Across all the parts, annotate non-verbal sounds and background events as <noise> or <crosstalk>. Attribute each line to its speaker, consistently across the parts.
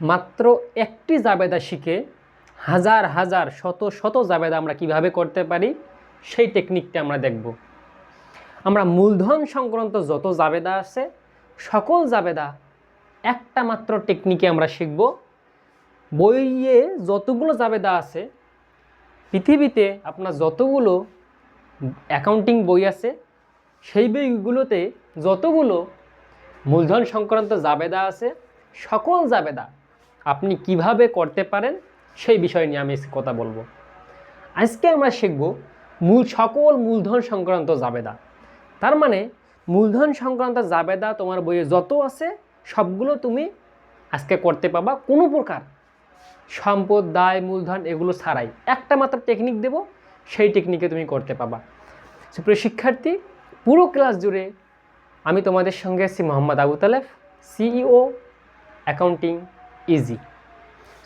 Speaker 1: মাত্র একটি জাবেদা শিখে হাজার হাজার, শত শত জাবেদা আমরা কীভাবে করতে পারি, সেই টেকনিকটা আমরা দেখব। আমরা মূলধন সংক্রান্ত যত জাবেদা আছে, সকল জাবেদা একটা মাত্র টেকনিকে আমরা শিখব। বইয়ে যতগুলো জাবেদা আছে, পৃথিবীতে আপনার যতগুলো অ্যাকাউন্টিং বই আছে, সেই বইগুলোতে যতগুলো মূলধন সংক্রান্ত জাবেদা আছে, সকল জাবেদা আপনি কীভাবে করতে পারেন, সেই বিষয় নিয়ে আমি কথা বলব। আজকে আমরা শিখব মূল, সকল মূলধন সংক্রান্ত জাবেদা। তার মানে মূলধন সংক্রান্ত জাবেদা তোমার বইয়ে যত আছে, সবগুলো তুমি আজকে করতে পাবা কোনো প্রকার। সম্পদ, দায়, মূলধন এগুলো ছাড়াই। একটা মাত্র টেকনিক দেব, সেই টেকনিকে তুমি করতে পাবা। সুপ্রিয় শিক্ষার্থী, পুরো ক্লাস জুড়ে আমি তোমাদের সঙ্গে আছি Mohammad Abu Talef CEO accounting easy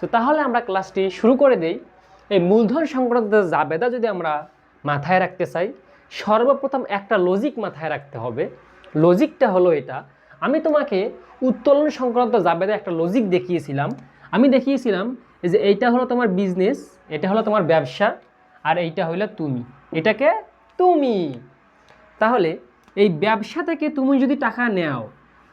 Speaker 1: তো তাহলে আমরা ক্লাসটি শুরু করে দেই। এই মূলধন সংক্রান্ত জাবেদা যদি আমরা মাথায় রাখতে চাই, সর্বপ্রথম একটা লজিক মাথায় রাখতে হবে। লজিকটা হলো এটা। আমি তোমাকে উত্তোলন সংক্রান্ত জাবেদা একটা লজিক দেখিয়েছিলাম। আমি দেখিয়েছিলাম যে এইটা হলো তোমার বিজনেস এটা হলো তোমার ব্যবসা, আর এইটা হলো তুমি। এটাকে তুমি। তাহলে এই ব্যবসা থেকে তুমি যদি টাকা নেও,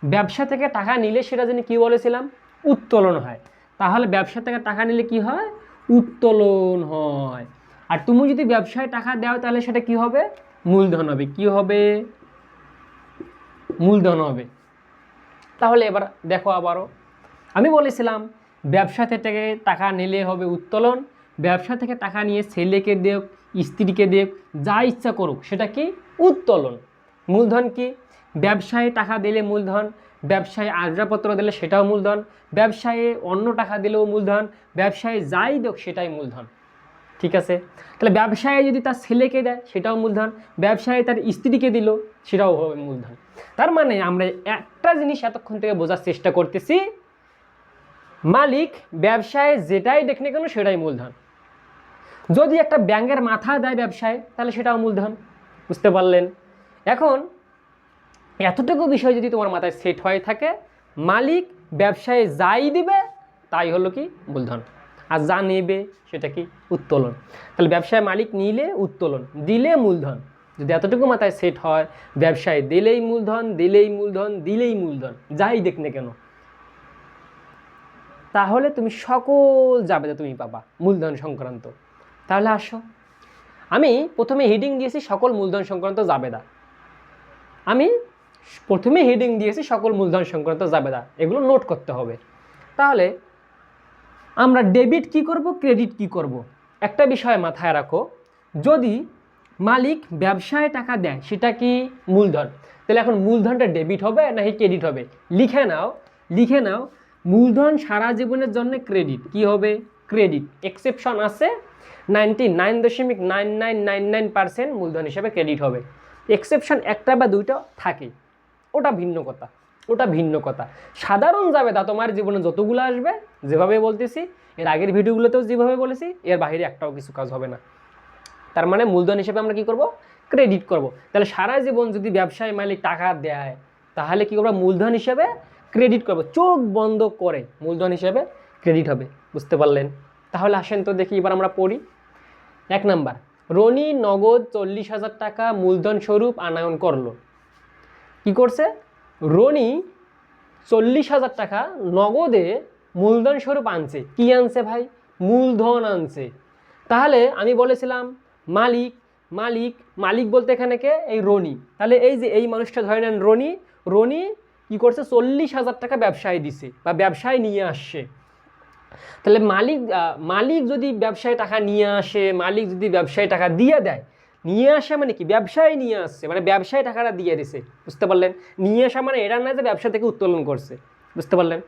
Speaker 1: ব্যবসা থেকে টাকা নিলে সেটা জানি কী বলেছিলাম? উত্তোলন হয়। তাহলে ব্যবসা থেকে টাকা নিলে কি হয়? উত্তোলন হয়। আর তুমি যদি ব্যবসায় টাকা দাও, তাহলে সেটা কি হবে? মূলধন হবে। কি হবে? মূলধন হবে। তাহলে এবার দেখো আবারও। আমি বলেছিলাম, ব্যবসা থেকে টাকা নিলে হবে উত্তোলন। ব্যবসা থেকে টাকা নিয়ে ছেলেকে দেখ, স্ত্রীকে দেখ, যা ইচ্ছা করুক, সেটা কি? উত্তোলন। মূলধন কি? ব্যবসায় টাকা দিলে মূলধন ব্যবসায় আসবাবপত্র দিলে সেটাও মূলধন, ব্যবসায়ে অন্য টাকা দিলেও মূলধন, ব্যবসায় যাই দেখ সেটাই মূলধন। ঠিক আছে? তাহলে ব্যবসায় যদি তার ছেলেকে দেয়, সেটাও মূলধন, ব্যবসায় তার স্ত্রীকে দিল, সেটাও হবে মূলধন। তার মানে আমরা একটা জিনিস এতক্ষণ থেকে বোঝার চেষ্টা করতেছি, মালিক ব্যবসায় যেটাই দেখ না কেন সেটাই মূলধন। যদি একটা ব্যাংকের মাথা দেয় ব্যবসায়, তাহলে সেটাও মূলধন। বুঝতে পারলেন? এখন এতটুকু বিষয় যদি তোমার মাথায় সেট হয়ে থাকে, মালিক ব্যবসায় যাই দিবে, তাই হলো কি? মূলধন। আর যা নেবে, সেটা কি? উত্তোলন। তাহলে ব্যবসায় মালিক নিলে উত্তোলন, দিলে মূলধন। যদি এতটুকু মাথায় সেট হয়, ব্যবসায় দিলেই মূলধন দিলেই মূলধন দিলেই মূলধন, যাই দেখ না কেন। তাহলে তুমি সকল যাবে তুমি পাবা, মূলধন সংক্রান্ত। তাহলে আসো। আমি প্রথমে হেডিং দিয়েছি সকল মূলধন সংক্রান্ত জাবেদা। আমি প্রথমে হেডিং দিয়েছি সকল মূলধন সংক্রান্ত জাবেদা, এগুলো নোট করতে হবে। তাহলে আমরা ডেবিট কি করব ক্রেডিট কি করব? একটা বিষয় মাথায় রাখো, যদি মালিক ব্যবসায় টাকা দেয়, সেটা কি মূলধন? তাহলে এখন মূলধনটা ডেবিট হবে নাকি ক্রেডিট হবে? লিখে নাও লিখে নাও, মূলধন সারা জীবনের জন্য ক্রেডিট কি হবে? ক্রেডিট এক্সেপশন আছে নাইনটি নাইন দশমিক nine nine nine nine percent মূলধন হিসেবে ক্রেডিট হবে। এক্সেপশন একটা বা দুইটা থাকে। ওটা ভিন্ন কথা, ওটা ভিন্ন কথা। সাধারণ জাবেদা তোমার জীবনে যতগুলো আসবে, যেভাবে বলতেছি, এর আগের ভিডিওগুলোতেও যেভাবে বলেছি, এর বাইরে একটাও কিছু কাজ হবে না। তার মানে মূলধন হিসেবে আমরা কি করব? ক্রেডিট করব। তাহলে সারা জীবন যদি ব্যবসায় মালিক টাকা দেয়, তাহলে কি করব? মূলধন হিসেবে ক্রেডিট করব। চোখ বন্ধ করে মূলধন হিসেবে ক্রেডিট হবে। বুঝতে পারলেন? তাহলে আসেন তো দেখি, এবার আমরা পড়ি। এক নাম্বার, রনি নগদ চল্লিশ হাজার টাকা মূলধন স্বরূপ আনায়ন করল। কি করছে? রনি চল্লিশ হাজার টাকা নগদে মূলধন স্বরূপ আনছে। কি আনছে ভাই? মূলধন আনছে। তাহলে আমি বলেছিলাম, মালিক মালিক মালিক বলতে এখানে কে? এই রনি। তাহলে এই যে এই মানুষটা ধরে নেন রনি রনি কি করছে? চল্লিশ হাজার টাকা ব্যবসায় দিছে বা ব্যবসায় নিয়ে আসছে। তাহলে মালিক মালিক যদি ব্যবসায় টাকা নিয়ে আসে, মালিক যদি ব্যবসায় টাকা দিয়ে দেয় নিয়ে আসা মানে কি? ব্যবসায় নিয়ে আসছে মানে ব্যবসায় টাকাটা দিয়ে দিছে, বুঝতে পারলেন? নিয়ে আসা মানে এটা না যে ব্যবসা থেকে উত্তোলন করছে, বুঝতে পারলেন?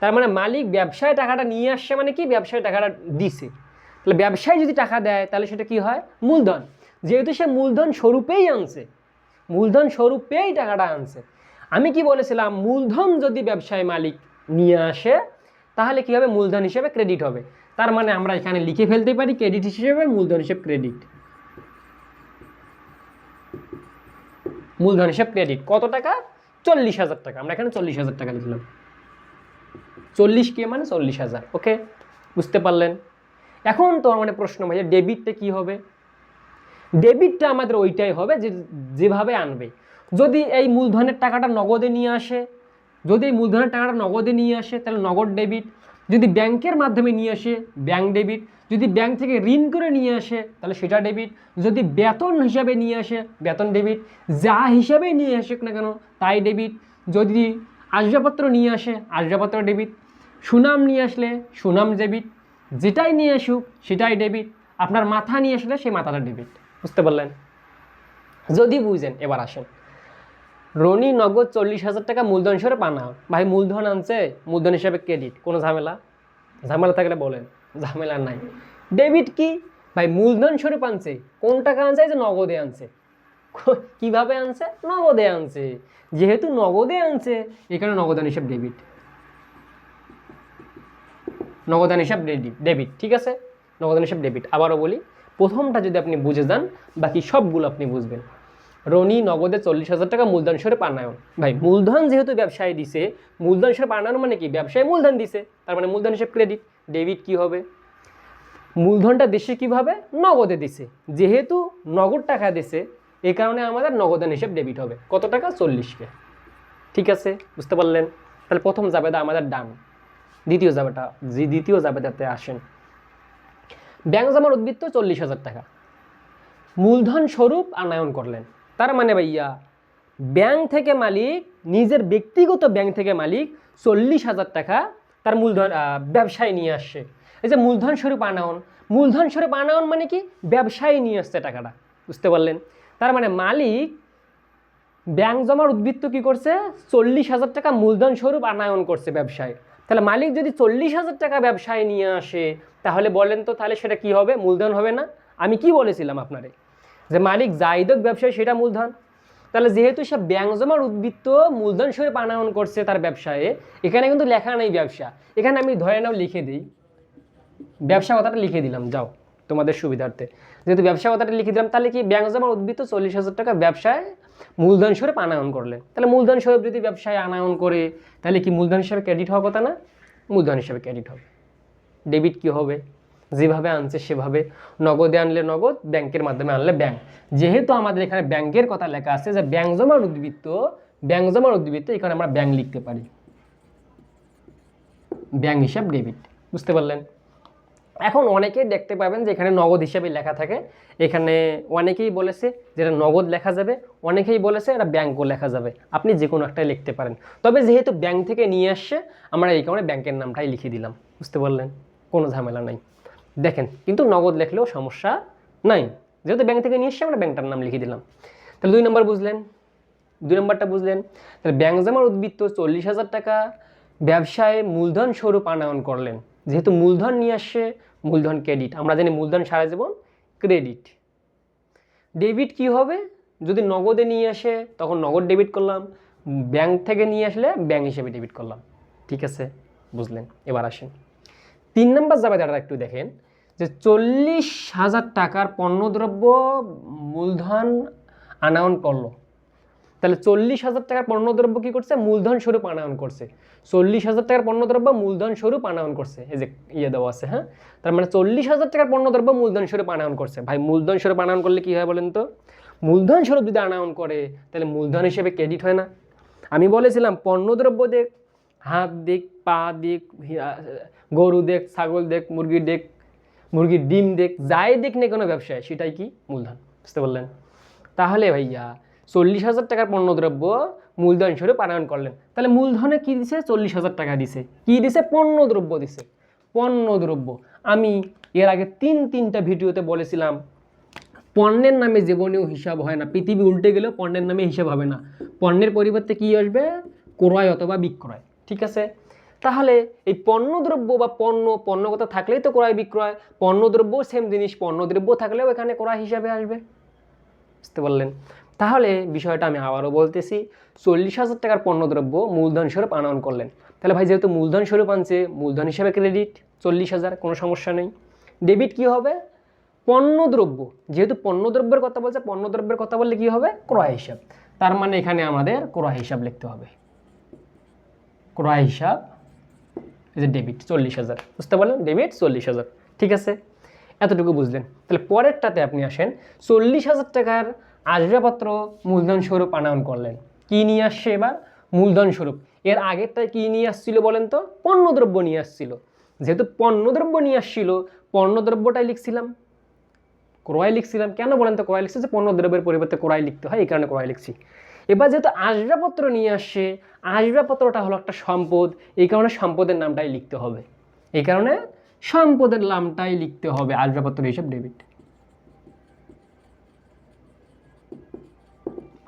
Speaker 1: তার মানে মালিক ব্যবসায় টাকাটা নিয়ে আসছে মানে কি? ব্যবসায় টাকাটা দিছে। তাহলে ব্যবসায় যদি টাকা দেয়, তাহলে সেটা কি হয়? মূলধন। যেহেতু সে মূলধন স্বরূপেই আনছে, মূলধন স্বরূপেই টাকাটা আনছে। আমি কি বলেছিলাম? মূলধন যদি ব্যবসায় মালিক নিয়ে আসে, তাহলে কি হবে? মূলধন হিসেবে ক্রেডিট হবে। তার মানে আমরা এখানে লিখে ফেলতে পারি ক্রেডিট হিসেবে মূলধন হিসেবে ক্রেডিট মূলধন হিসেবে ক্রেডিট কত টাকা? চল্লিশ হাজার টাকা। আমরা এখানে চল্লিশ হাজার টাকা লিখলাম। চল্লিশ কে মানে চল্লিশ হাজার ওকে বুঝতে পারলেন? এখন তোমার মানে প্রশ্ন ভাই ডেবিটটা কি হবে? ডেবিটটা আমাদের ওইটাই হবে যে, যেভাবে আনবে। যদি এই মূলধনের টাকাটা নগদে নিয়ে আসে, যদি এই মূলধনের টাকাটা নগদে নিয়ে আসে, তাহলে নগদ ডেবিট যদি ব্যাংকের মাধ্যমে নিয়ে আসে, ব্যাংক ডেবিট, যদি ব্যাংক থেকে ঋণ করে নিয়ে আসে, তাহলে সেটা ডেবিট, যদি বেতন হিসাবে নিয়ে আসে, বেতন ডেবিট, যা হিসাবে নিয়ে আসুক না কেন, তাই ডেবিট, যদি আসবাবপত্র নিয়ে আসে, আসবাবপত্র ডেবিট, সুনাম নিয়ে আসলে সুনাম ডেবিট, যেটাই নিয়ে আসুক, সেটাই ডেবিট, আপনার মাথা নিয়ে আসলে সেই মাথাটা ডেবিট, বুঝতে পারলেন? যদি বুঝেন, এবার আসেন। রনি, নগদ চল্লিশ হাজার টাকা মূলধন হিসেবে পানাও ভাই, মূলধন আনছে, মূলধন হিসাবে ক্রেডিট কোনো ঝামেলা? ঝামেলা থাকলে বলেন, ঝামেলা নাই। ডেবিট কি? ভাই, মূলধন স্বরূপ আনছে, কোন টাকা আনছে? যে নগদে আনছে। <laughs> কীভাবে আনছে? নগদে আনছে। যেহেতু নগদে আনছে, এখানে নগদান হিসাব ডেবিট নগদান হিসাব ডেবিট ডেবিট ঠিক আছে? নগদান হিসাব ডেবিট আবারও বলি, প্রথমটা যদি আপনি বুঝে যান, বাকি সবগুলো আপনি বুঝবেন। রনি নগদে চল্লিশ হাজার টাকা মূলধন স্বরূপ আনায়ন ভাই, মূলধন যেহেতু ব্যবসায় দিছে, মূলধন স্বরূপ আনায়ন মানে কি? ব্যবসায় মূলধন দিছে, তার মানে মূলধন হিসেবে ক্রেডিট ডেবিট কি হবে? মূলধনটা দেশে কীভাবে? নগদে দিছে। যেহেতু নগদ টাকা দিছে এই কারণে আমাদের নগদান হিসেব ডেবিট হবে। কত টাকা? চল্লিশকে। ঠিক আছে? বুঝতে পারলেন? তাহলে প্রথম জাবেদা আমাদের ডান। দ্বিতীয় জাবেটা যে দ্বিতীয় জাবেদাতে আসেন। ব্যাংক জমার উদ্বৃত্ত চল্লিশ হাজার টাকা। মূলধন স্বরূপ আনায়ন করলেন। তার মানে ভাইয়া ব্যাংক থেকে মালিক, নিজের ব্যক্তিগত ব্যাংক থেকে মালিক চল্লিশ হাজার টাকা তার মূলধন ব্যবসায় নিয়ে আসছে। এই যে মূলধন স্বরূপ আনায়ন মূলধন স্বরূপ আনায়ন মানে কি? ব্যবসায় নিয়ে আসছে টাকাটা, বুঝতে পারলেন? তার মানে মালিক ব্যাংক জমার উদ্বৃত্ত কি করছে? চল্লিশ হাজার টাকা মূলধন স্বরূপ আনায়ন করছে ব্যবসায়। তাহলে মালিক যদি চল্লিশ হাজার টাকা ব্যবসায় নিয়ে আসে, তাহলে বলেন তো তাহলে সেটা কি হবে? মূলধন হবে না? আমি কি বলেছিলাম আপনারে? যে মালিক জাইদক ব্যবসায় সেটা মূলধন। তাহলে যেহেতু সে ব্যাংক জমার উদ্বৃত্ত মূলধন স্বরূপ আনায়ন করছে তার ব্যবসায়ে, এখানে কিন্তু লেখা নেই ব্যবসা। এখানে আমি ধরে নাও লিখে দিই। ব্যবসা কথাটা লিখে দিলাম, যাও তোমাদের সুবিধার্থে। যেহেতু ব্যবসা কথাটা লিখে দিলাম, তাহলে কি ব্যাংক জমার উদ্বৃত্ত চল্লিশ হাজার টাকা ব্যবসায় মূলধন স্বরূপ আনায়ন করলেন তাহলে মূলধন স্বরূপ যদি ব্যবসায় আনায়ন করে, তাহলে কি মূলধন হিসাবে ক্রেডিট হওয়ার কথা না? মূলধন হিসাবে ক্রেডিট হবে। ডেবিট কি হবে? যেভাবে আনছে সেভাবে নগদে আনলে নগদ, ব্যাংকের মাধ্যমে আনলে ব্যাংক। যেহেতু আমাদের এখানে ব্যাংকের কথা লেখা আছে যে ব্যাংক জমার উদ্বৃত্ত, ব্যাংক জমার উদ্বৃত্ত, এখানে আমরা ব্যাংক লিখতে পারি। ব্যাংক হিসাব ডেবিট, বুঝতে পারলেন? এখন অনেকেই দেখতে পাবেন যে এখানে নগদ হিসাবে লেখা থাকে। এখানে অনেকেই বলেছে যেটা নগদ লেখা যাবে, অনেকেই বলেছে এটা ব্যাংকও লেখা যাবে। আপনি যে কোনো একটাই লিখতে পারেন। তবে যেহেতু ব্যাংক থেকে নিয়ে আসছে, আমরা এই কারণে ব্যাংকের নামটাই লিখে দিলাম, বুঝতে পারলেন? কোনো ঝামেলা নাই। দেখেন, কিন্তু নগদ লেখলেও সমস্যা নাই। যেহেতু ব্যাংক থেকে নিয়ে এসছে, আমরা ব্যাংকটার নাম লিখে দিলাম। তাহলে দুই নম্বর বুঝলেন, দুই নম্বরটা বুঝলেন, তাহলে ব্যাংক জমার উদ্বৃত্ত চল্লিশ হাজার টাকা ব্যবসায় মূলধন স্বরূপ আনায়ন করলেন। যেহেতু মূলধন নিয়ে আসছে, মূলধন ক্রেডিট আমরা জানি মূলধন সারা জীবন ক্রেডিট ডেবিট কি হবে? যদি নগদে নিয়ে আসে, তখন নগদ ডেবিট করলাম ব্যাংক থেকে নিয়ে আসলে ব্যাংক হিসেবে ডেবিট করলাম। ঠিক আছে? বুঝলেন? এবার আসেন। তিন নম্বর জাবেদাটা একটু দেখেন। যে চল্লিশ হাজার টাকার পণ্যদ্রব্য মূলধন আনায়ন করল। তাহলে চল্লিশ হাজার টাকার পণ্যদ্রব্য কী করছে? মূলধন স্বরূপ আনায়ন করছে। চল্লিশ হাজার টাকার পণ্যদ্রব্য মূলধন স্বরূপ আনায়ন করছে। এই যে ইয়ে দেওয়া আছে হ্যাঁ? তার মানে চল্লিশ হাজার টাকার পণ্যদ্রব্য মূলধন স্বরূপ আনায়ন করছে। ভাই, মূলধন স্বরূপ আনায়ন করলে কী হয় বলেন তো? মূলধন স্বরূপ যদি আনায়ন করে, তাহলে মূলধন হিসেবে ক্রেডিট হয় না। আমি বলেছিলাম, পণ্যদ্রব্য দেখ, হাত দিক পা দিক গরু দেখ, ছাগল দেখ, মুরগি দেখ মুরগির ডিম দেখ, যাই দেখ না কোনো ব্যবসায়, সেটাই কি মূলধন? বুঝতে পারলেন? তাহলে ভাইয়া, চল্লিশ হাজার টাকার পণ্যদ্রব্য মূলধন হিসেবে আনয়ন করলেন। তাহলে মূলধনে কি দিছে? চল্লিশ হাজার টাকা দিছে। কি দিছে? পণ্যদ্রব্য দিছে। পণ্যদ্রব্য। আমি এর আগে তিন, তিনটা ভিডিওতে বলেছিলাম, পণ্যের নামে জীবনেও হিসাব হয় না। পৃথিবী উল্টে গেলেও পণ্যের নামে হিসাব হবে না। পণ্যের পরিবর্তে কি আসবে? ক্রয় অথবা বিক্রয়। ঠিক আছে? তাহলে এই পণ্যদ্রব্য বা পণ্য, পণ্যগত থাকলেই তো ক্রয় বিক্রয়, পণ্যদ্রব্য সেম জিনিস, পণ্যদ্রব্য থাকলেও এখানে ক্রয় হিসাবে আসবে। বুঝতে পারলেন? তাহলে বিষয়টা আমি আবারও বলতেছি, চল্লিশ হাজার টাকার পণ্যদ্রব্য মূলধন স্বরূপ আনয়ন করলেন। তাহলে ভাই, যেহেতু মূলধন স্বরূপ আনছে, মূলধন হিসাবে ক্রেডিট চল্লিশ হাজার, কোনো সমস্যা নেই। ডেবিট কি হবে? পণ্যদ্রব্য, যেহেতু পণ্যদ্রব্যের কথা বলছে, পণ্যদ্রব্যের কথা বললে কি হবে? ক্রয় হিসাব। তার মানে এখানে আমাদের ক্রয় হিসাব লিখতে হবে। ক্রয় হিসাব যে ডেবিট চল্লিশ হাজার। বুঝতে পারলেন? ডেবিট চল্লিশ হাজার। ঠিক আছে? এতটুকু বুঝলেন। তাহলে পরেরটাতে আপনি আসেন। চল্লিশ হাজার টাকার আসবাবপত্র মূলধন স্বরূপ আনয়ন করলেন। কী নিয়ে আসছে এবার? মূলধন স্বরূপ। এর আগেরটায় কী নিয়ে আসছিল বলেন তো? পণ্যদ্রব্য নিয়ে আসছিল। যেহেতু পণ্যদ্রব্য নিয়ে আসছিল, পণ্যদ্রব্যটাই লিখছিলাম। ক্রয় লিখছিলাম। কেন বলেন তো? ক্রয় লিখছি যে পণ্যদ্রব্যের পরিবর্তে ক্রয় লিখতে হয়, এই কারণে ক্রয় লিখছি। এবার যেহেতু আসবাবপত্র নিয়ে আসছে, আসবাবপত্রটা হলো একটা সম্পদ, এই কারণে সম্পদের নামটাই লিখতে হবে। এই কারণে সম্পদের নামটাই লিখতে হবে, আসবাবপত্র হিসাব ডেবিট।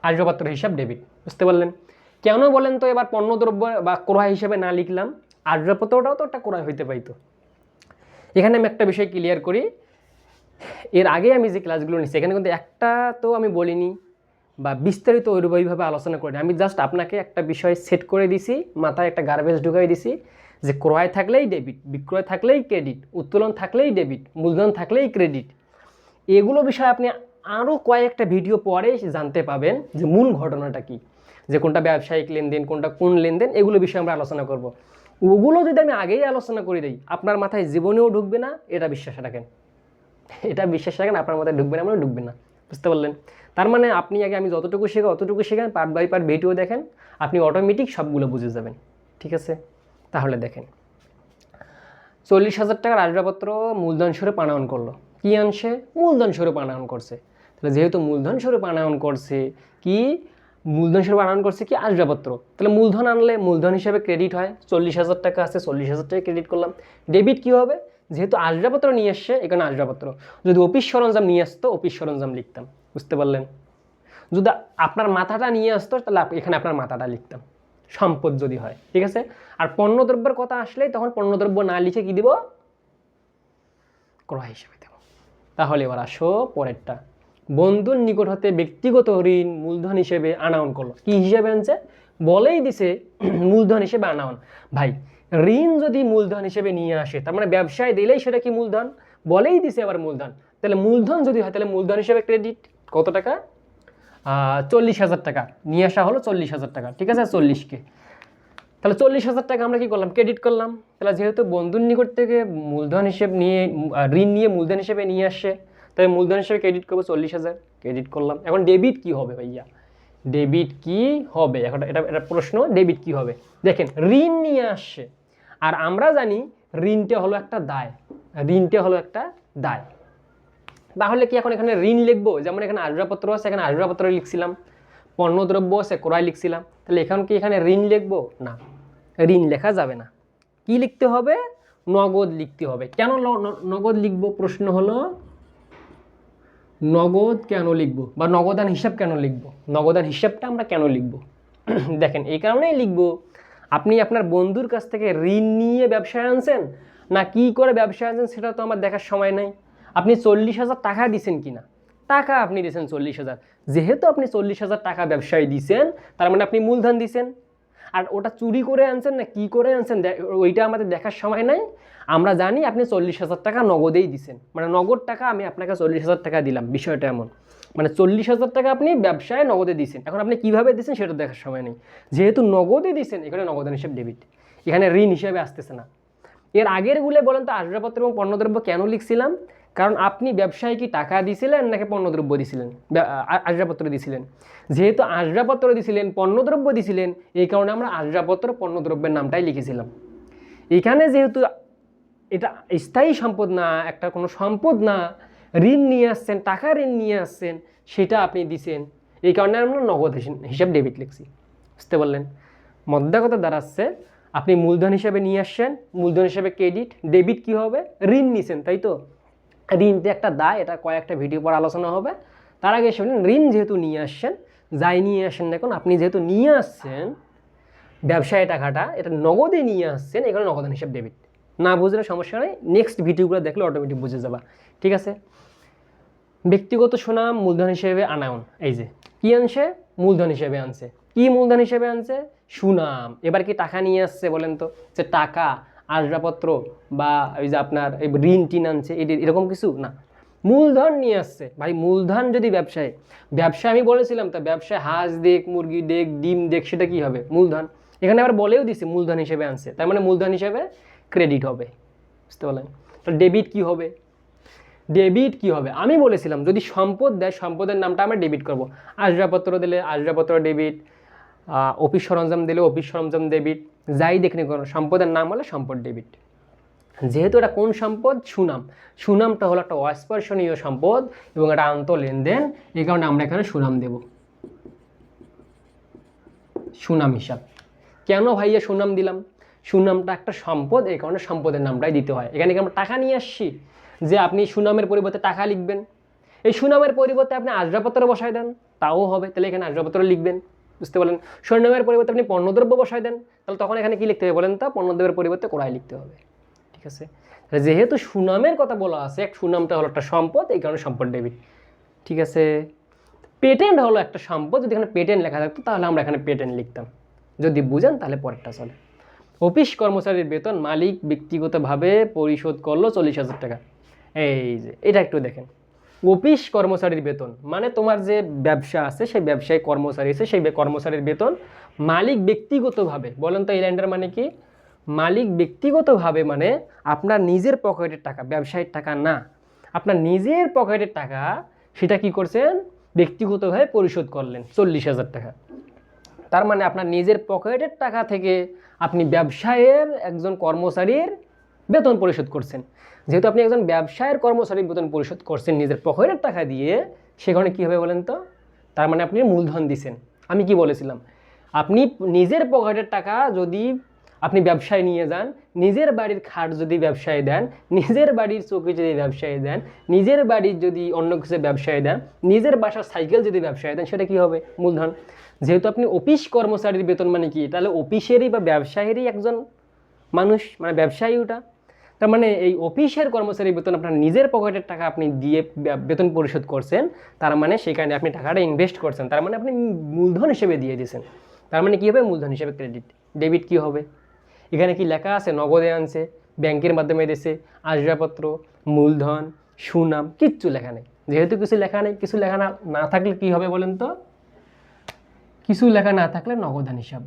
Speaker 1: আসবাবপত্র হিসাব ডেবিট, বুঝতে পারলেন? কেন বলেন তো এবার পণ্যদ্রব্য বা ক্রয় হিসেবে না লিখলাম? আসবাবপত্রটাও তো একটা ক্রয় হইতে পাইতো। এখানে আমি একটা বিষয় ক্লিয়ার করি। এর আগে আমি যে ক্লাসগুলো নিচ্ছি এখানে কিন্তু একটা তো আমি বলিনি। বা বিস্তারিত ওইভাবে আলোচনা করিনি আমি জাস্ট আপনাকে একটা বিষয় সেট করে দিছি, মাথায় একটা গার্বেজ ঢুকাই দিছি, যে ক্রয় থাকলেই ডেবিট বিক্রয় থাকলেই ক্রেডিট উত্তোলন থাকলেই ডেবিট মূলধন থাকলেই ক্রেডিট এগুলো বিষয়ে আপনি আরও কয়েকটা ভিডিও পরে জানতে পাবেন যে মূল ঘটনাটা কি, যে কোনটা ব্যবসায়িক লেনদেন, কোনটা কোন লেনদেন, এগুলো বিষয়ে আমরা আলোচনা করব। ওগুলো যদি আমি আগেই আলোচনা করে দিই, আপনার মাথায় জীবনেও ঢুকবে না, এটা বিশ্বাস রাখেন। এটা বিশ্বাস রাখেন, আপনার মাথায় ঢুকবে না মানে ঢুকবে না। বুঝতে পারলেন? তার মানে আপনি আগে আমি যতটুকু শেখা অতটুকু শেখেন পার্ট বাই পার্ট ভিডিও দেখেন, আপনি অটোমেটিক সবগুলো বুঝে যাবেন, ঠিক আছে? তাহলে দেখেন। চল্লিশ হাজার টাকার আসবাবপত্র মূলধন স্বরূপ আনয়ন করল। কী আনছে? মূলধন স্বরূপ আনয়ন করছে। তাহলে যেহেতু মূলধন স্বরূপ আনয়ন করছে, কি? মূলধন স্বরূপ আনয়ন করছে কি? আসবাবপত্র। তাহলে মূলধন আনলে মূলধন হিসেবে ক্রেডিট হয়। চল্লিশ হাজার টাকা আছে, চল্লিশ হাজার টাকা ক্রেডিট করলাম। ডেবিট কী হবে? যেহেতু আসবাবপত্র নিয়ে আসছে এখানে আসবাবপত্র। যদি অফিস সরঞ্জাম নিয়ে আসতো, অফিস সরঞ্জাম লিখতাম, বুঝতে পারলেন? যদি আপনার মাথাটা নিয়ে আসতো, তাহলে এখানে আপনার মাথাটা লিখতাম, সম্পদ যদি হয়, ঠিক আছে? আর পণ্যদ্রব্যের কথা আসলেই তখন পণ্যদ্রব্য না লিখে কি দিব? ক্রয় হিসেবে দেব। তাহলে এবার আসো পরেরটা। বন্ধুর নিকট হতে ব্যক্তিগত ঋণ, মূলধন হিসেবে আনায়ন করল। কি হিসেবে আনছে? বলেই দিছে, <clears throat> মূলধন হিসেবে আনায়ন ভাই ঋণ যদি মূলধন হিসেবে নিয়ে আসে, তার মানে ব্যবসায় দিলেই সেটা কি মূলধন? বলেই দিছে আবার মূলধন। তাহলে মূলধন যদি হয়, তাহলে মূলধন হিসেবে ক্রেডিট কত টাকা? চল্লিশ হাজার টাকা। নিয়ে আসা হলো চল্লিশ হাজার টাকা, ঠিক আছে? চল্লিশকে। তাহলে চল্লিশ হাজার টাকা আমরা কি করলাম? ক্রেডিট করলাম। তাহলে যেহেতু বন্ধুর নিকট থেকে মূলধন হিসেব নিয়ে ঋণ নিয়ে মূলধন হিসেবে নিয়ে আসছে তাহলে মূলধন হিসেবে ক্রেডিট করব চল্লিশ হাজার। ক্রেডিট করলাম। এখন ডেবিট কি হবে ভাইয়া? ডেবিট কি হবে? এখন এটা এটা প্রশ্ন ডেবিট কি হবে? দেখেন, ঋণ নিয়ে আসছে আর আমরা জানি ঋণটা হলো একটা দায়। ঋণটা হলো একটা দায়। তাহলে কি এখন এখানে ঋণ লিখব? যেমন এখানে আসবাবপত্র আছে, এখানে আসবাবপত্র লিখছিলাম। পণ্যদ্রব্য আছে, ক্রয় লিখছিলাম। তাহলে এখন কি এখানে ঋণ লিখব? না, ঋণ লেখা যাবে না। কি লিখতে হবে? নগদ লিখতে হবে। কেন নগদ লিখব? প্রশ্ন হলো, নগদ কেন লিখব? বা নগদান হিসাব কেন লিখব? নগদান হিসাবটা আমরা কেন লিখব? <clears throat> দেখেন, এই কারণেই লিখব আপনি আপনার বন্ধুর কাছ থেকে ঋণ নিয়ে ব্যবসায় আনছেন? না কি করে ব্যবসায় আনছেন সেটা তো আমার দেখার সময় নাই। আপনি চল্লিশ হাজার টাকা দিছেন কিনা? টাকা আপনি দিয়েছেন চল্লিশ হাজার। যেহেতু আপনি চল্লিশ হাজার টাকা ব্যবসায় দিছেন, তার মানে আপনি মূলধন দিছেন। আর ওটা চুরি করে আনছেন না কি করে আনছেন ওইটা আমাদের দেখার সময় নাই। আমরা জানি আপনি চল্লিশ হাজার টাকা নগদেই দিছেন। মানে নগদ টাকা আমি আপনাকে চল্লিশ হাজার টাকা দিলাম, বিষয়টা এমন। মানে চল্লিশ হাজার টাকা আপনি ব্যবসায় নগদে দিছেন। এখন আপনি কীভাবে দিচ্ছেন সেটা দেখার সময় নেই। যেহেতু নগদে দিছেন, এখানে নগদান হিসেবে ডেবিট এখানে ঋণ হিসেবে আসতেছে না। এর আগের গুলে বলেন তো, আসবাবপত্র এবং পণ্যদ্রব্য কেন লিখছিলাম? কারণ আপনি ব্যবসায় কি টাকা দিছিলেন নাকি পণ্যদ্রব্য দিছিলেন? আসবাবপত্র দিছিলেন। যেহেতু আসবাবপত্র দিছিলেন, পণ্যদ্রব্য দিছিলেন, এই কারণে আমরা আসবাবপত্র, পণ্যদ্রব্যের নামটাই লিখেছিলাম। এখানে যেহেতু এটা স্থায়ী সম্পদ না, একটা কোনো সম্পদ না ঋণ নিয়ে আসছেন, টাকা ঋণ নিয়ে আসছেন, সেটা আপনি দিছেন, এই কারণে আমরা নগদ হিসেব- ডেবিট লিখছি। বুঝতে পারলেন? কথা দাঁড়াচ্ছে, আপনি মূলধন হিসাবে নিয়ে আসছেন, মূলধন হিসাবে ক্রেডিট ডেবিট কি হবে? ঋণ নিছেন, তাই তো? ঋণটা একটা দায়, এটা কয়েকটা ভিডিও পর আলোচনা হবে। তার আগে শুনুন, ঋণ যেহেতু নিয়ে আসছেন, যাই নিয়ে আসেন না এখন আপনি যেহেতু নিয়ে আসছেন, ব্যবসায় টাকাটা, এটা নগদে নিয়ে আসছেন, এখানে নগদান হিসাব ডেবিট না বুঝলে সমস্যা নেই। নেক্সট ভিডিওগুলো দেখলে অটোমেটিক বুঝে যাবা। ঠিক আছে? ব্যক্তিগত সুনাম মূলধন হিসেবে আনায়ন। এই যে, কি আনছে? মূলধন হিসেবে আনছে। কি মূলধন হিসেবে আনছে? সুনাম। এবার কি টাকা নিয়ে আসছে বলেন তো? যে টাকা, আসবাবপত্র বা ওই যে আপনার এই ঋণ টিন আনছে এরকম কিছু? না। মূলধন নিয়ে আসছে। ভাই, মূলধন যদি ব্যবসায় ব্যবসা আমি বলেছিলাম তো, ব্যবসায় হাঁস দেখ, মুরগি দেখ, ডিম দেখ, সেটা কি হবে? মূলধন। এখানে আবার বলেও দিছে মূলধন হিসেবে আনছে। তার মানে মূলধন হিসেবে ক্রেডিট হবে, বুঝতে পারলেন? ডেবিট কি হবে? ডেবিট কি হবে? আমি বলেছিলাম, যদি সম্পদ দেয়, সম্পদের নামটা আমরা ডেবিট করব। আসবাবপত্র দিলে আসবাবপত্র ডেবিট অফিস সরঞ্জাম দিলে অফিস সরঞ্জাম ডেবিট যাই দেখনি কোনো সম্পদের নাম হলে সম্পদ ডেবিট যেহেতু এটা কোন সম্পদ? সুনাম। সুনামটা হলো একটা অস্পর্শনীয় সম্পদ এবং এটা আন্ত লেনদেন এই কারণে আমরা এখানে সুনাম দেব। সুনাম হিসাব। কেন ভাইয়া সুনাম দিলাম? সুনামটা একটা সম্পদ, এই কারণে সম্পদের নামটাই দিতে হয়। এখানে কি আমরা টাকা নিয়ে আসছি? যে আপনি সুনামের পরিবর্তে টাকা লিখবেন। এই সুনামের পরিবর্তে আপনি আসবাবপত্র বসায় দেন, তাও হবে। তাহলে এখানে আসবাবপত্র লিখবেন, বুঝতে পারলেন? স্বর্ণামের পরিবর্তে আপনি পণ্যদ্রব্য বসায় দেন, তাহলে তখন এখানে কি লিখতে হবে বলেন তা? পণ্যদ্রব্যের পরিবর্তে কোড়াই লিখতে হবে। ঠিক আছে? যেহেতু সুনামের কথা বলা আছে, এক সুনামটা হলো একটা সম্পদ, এই কারণে সম্পদ ডেবিট। ঠিক আছে? পেটেন্ট হলো একটা সম্পদ, যদি এখানে পেটেন্ট লেখা থাকতো, তাহলে আমরা এখানে পেটেন্ট লিখতাম। যদি বুঝেন, তাহলে পরেরটা চলে। অফিস কর্মচারীর বেতন মালিক ব্যক্তিগতভাবে পরিশোধ করল চল্লিশ হাজার টাকা। এই যে, এটা একটু দেখেন। অফিস কর্মচারীর বেতন মানে তোমার যে ব্যবসা আছে, সেই ব্যবসায়ী কর্মচারী আছে, সেই কর্মচারীর বেতন মালিক ব্যক্তিগতভাবে, বলেন তো এই লাইনটার মানে কি? মালিক ব্যক্তিগতভাবে মানে আপনার নিজের পকেটের টাকা, ব্যবসায়ীর টাকা না। আপনার নিজের পকেটের টাকা, সেটা কি করছেন? ব্যক্তিগতভাবে পরিশোধ করলেন চল্লিশ হাজার টাকা। তার মানে আপনার নিজের পকেটের টাকা থেকে আপনি ব্যবসায়ের একজন কর্মচারীর বেতন পরিশোধ করছেন। যেহেতু আপনি একজন ব্যবসায়ের কর্মচারীর বেতন পরিশোধ করছেন নিজের পকেটের টাকা দিয়ে সেখানে কী হবে বলেন তো? তার মানে আপনি মূলধন দিছেন। আমি কি বলেছিলাম? আপনি নিজের পকেটের টাকা যদি আপনি ব্যবসায় নিয়ে যান, নিজের বাড়ির খাট যদি ব্যবসায় দেন, নিজের বাড়ির চৌকি যদি ব্যবসায় দেন, নিজের বাড়ির যদি অন্য কিছু ব্যবসায় দেন, নিজের বাসার সাইকেল যদি ব্যবসায় দেন, সেটা কি হবে? মূলধন। যেহেতু আপনি অফিস কর্মচারীর বেতন মানে কি? তাহলে অফিসেরই বা ব্যবসায়েরই একজন মানুষ মানে ব্যবসায়ী ওটা। তার মানে এই অফিসের কর্মচারী বেতন আপনার নিজের পকেটের টাকা আপনি দিয়ে বেতন পরিশোধ করছেন, তার মানে সেখানে আপনি টাকাটা ইনভেস্ট করছেন, তার মানে আপনি মূলধন হিসেবে দিয়ে দিয়েছেন। তার মানে কী হবে? মূলধন হিসেবে ক্রেডিট ডেবিট কী হবে? এখানে কি লেখা আছে? নগদে আনছে, ব্যাংকের মাধ্যমে দিয়েছে আসবাবপত্র, মূলধন, সুনাম, কিচ্ছু লেখা নেই। যেহেতু কিছু লেখা নেই, কিছু লেখা না না থাকলে কি হবে বলেন তো? কিছু লেখা না থাকলে নগদান হিসাব।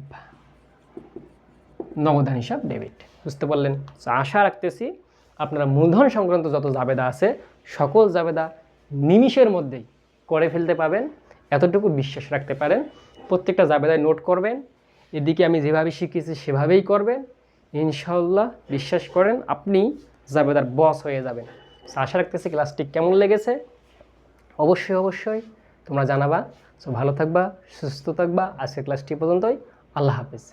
Speaker 1: নগদান হিসাব ডেবিট বুঝতে পারলেন? আশা রাখতেছি আপনারা মূলধন সংক্রান্ত যত জাবেদা আছে, সকল জাবেদা নিমিষের মধ্যেই করে ফেলতে পাবেন এতটুকু বিশ্বাস রাখতে পারেন। প্রত্যেকটা জাবেদায় নোট করবেন। এদিকে আমি যেভাবে শিখিয়েছি সেভাবেই করবেন। ইনশাল্লাহ বিশ্বাস করেন, আপনি জাবেদার বস হয়ে যাবেন। আশা রাখতেছি ক্লাসটি কেমন লেগেছে? অবশ্যই অবশ্যই তোমরা জানাবা। সো ভালো থাকবা, সুস্থ থাকবা। আজকের ক্লাসটি পর্যন্তই। আল্লাহ হাফিজ।